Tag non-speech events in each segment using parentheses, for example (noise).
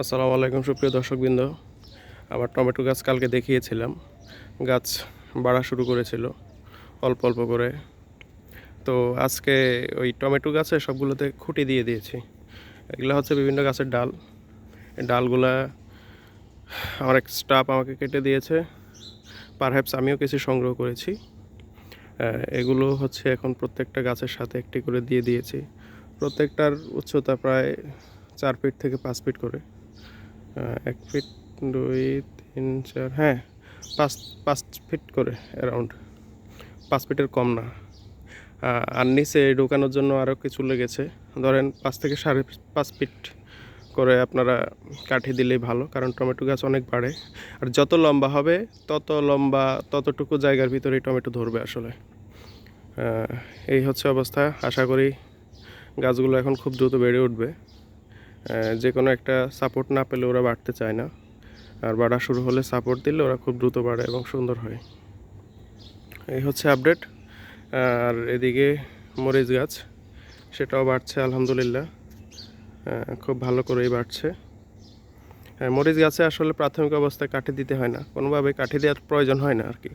আসসালামু আলাইকুম, সুপ্রিয় দর্শকবৃন্দ। আমার টমেটো গাছ কালকে দেখিয়েছিলাম। গাছ বাড়া শুরু করেছিল, অল্প অল্প করে। তো আজকে ওই টমেটো গাছে সবগুলোতে খুঁটি দিয়ে দিয়েছি। এগুলো হচ্ছে বিভিন্ন গাছের ডাল। ডালগুলা আমার এক স্টাফ আমাকে কেটে দিয়েছে। পারহ্যাপস আমিও কিছু সংগ্রহ করেছি। এগুলো হচ্ছে এখন প্রত্যেকটা গাছের সাথে একটি করে দিয়ে দিয়েছি। প্রত্যেকটার উচ্চতা প্রায় চার ফিট থেকে পাঁচ ফিট করে। এক ফিট, দুই, তিন, চার হ্যাঁ পাঁচ পাঁচ ফিট করে অ্যারাউন্ড পাঁচ ফিটের কম না। আর নিচে ঢোকানোর জন্য আরও কিছু লেগেছে। ধরেন পাঁচ থেকে সাড়ে পাঁচ ফিট করে আপনারা কাঠি দিলেই ভালো, কারণ টমেটো গাছ অনেক বাড়ে। আর যত লম্বা হবে, তত লম্বা, ততটুকু জায়গার ভিতরেই টমেটো ধরবে আসলে। এই হচ্ছে অবস্থা। আশা করি গাছগুলো এখন খুব দ্রুত বেড়ে উঠবে। যে কোনো একটা সাপোর্ট না পেলে ওরা বাড়তে চায় না। আর বাড়া শুরু হলে সাপোর্ট দিলে ওরা খুব দ্রুত বাড়ে এবং সুন্দর হয়। এই হচ্ছে আপডেট আর এদিকে মরিচ গাছ, সেটাও বাড়ছে, আলহামদুলিল্লাহ। খুব ভালো করেই বাড়ছে। মরিচ গাছে আসলে প্রাথমিক অবস্থায় কাঠি দিতে হয় না। কোনোভাবে কাঠি দেওয়ার প্রয়োজন হয় না আর কি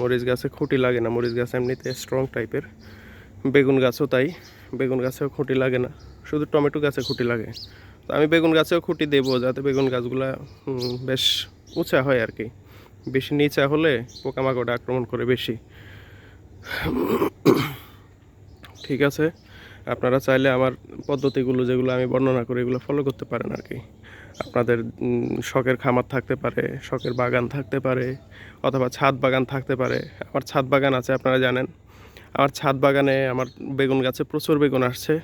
মরিচ গাছে খুঁটি লাগে না। মরিচ গাছ এমনিতে স্ট্রং টাইপের বেগুন গাছও তাই। বেগুন গাছেও খুঁটি লাগে না। শুধু টমেটো গাছে খুঁটি লাগে। তো আমি বেগুন গাছেও খুঁটি দেবো যাতে বেগুন গাছগুলা বেশ উঁচা হয় আর কি বেশি নিচা হলে পোকামাকড় আক্রমণ করে বেশি। ঠিক আছে, আপনারা চাইলে আমার পদ্ধতিগুলো যেগুলো আমি বর্ণনা করি এগুলো ফলো করতে পারেন আর কি আপনাদের শখের খামার থাকতে পারে, শখের বাগান থাকতে পারে, অথবা ছাদ বাগান থাকতে পারে। আমার ছাদ বাগান আছে, আপনারা জানেন। আমার ছাদ বাগানে আমার বেগুন গাছে প্রচুর বেগুন আসছে।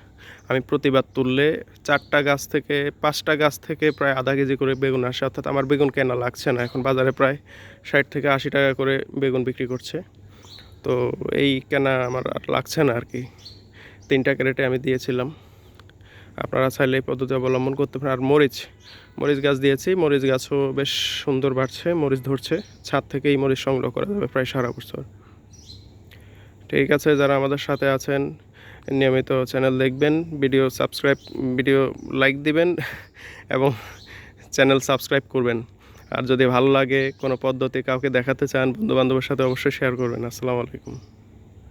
আমি প্রতিবাদ তুললে চারটা গাছ থেকে, পাঁচটা গাছ থেকে প্রায় আধা কেজি করে বেগুন আসে, অর্থাৎ আমার বেগুন কেনা লাগছে না। এখন বাজারে প্রায় ষাট থেকে আশি টাকা করে বেগুন বিক্রি করছে। তো এই কেনা আমার আর লাগছে না আর কি তিনটা ক্যারেটে আমি দিয়েছিলাম। আপনারা চাইলে এই পদ্ধতি অবলম্বন করতে পারেন। আর মরিচ মরিচ গাছ দিয়েছি। মরিচ গাছও বেশ সুন্দর বাড়ছে, মরিচ ধরছে। ছাদ থেকেই মরিচ সংগ্রহ করা যাবে প্রায় সারা বছর। ঠিক আছে, যারা আমাদের সাথে আছেন, নিয়মিত চ্যানেল দেখবেন ভিডিও সাবস্ক্রাইব ভিডিও লাইক দিবেন, (laughs) এবং চ্যানেল সাবস্ক্রাইব করবেন। আর যদি ভালো লাগে, কোনো পদ্ধতি কাউকে দেখাতে চান, বন্ধুবান্ধবের সাথে অবশ্যই শেয়ার করবেন। আসসালামু আলাইকুম।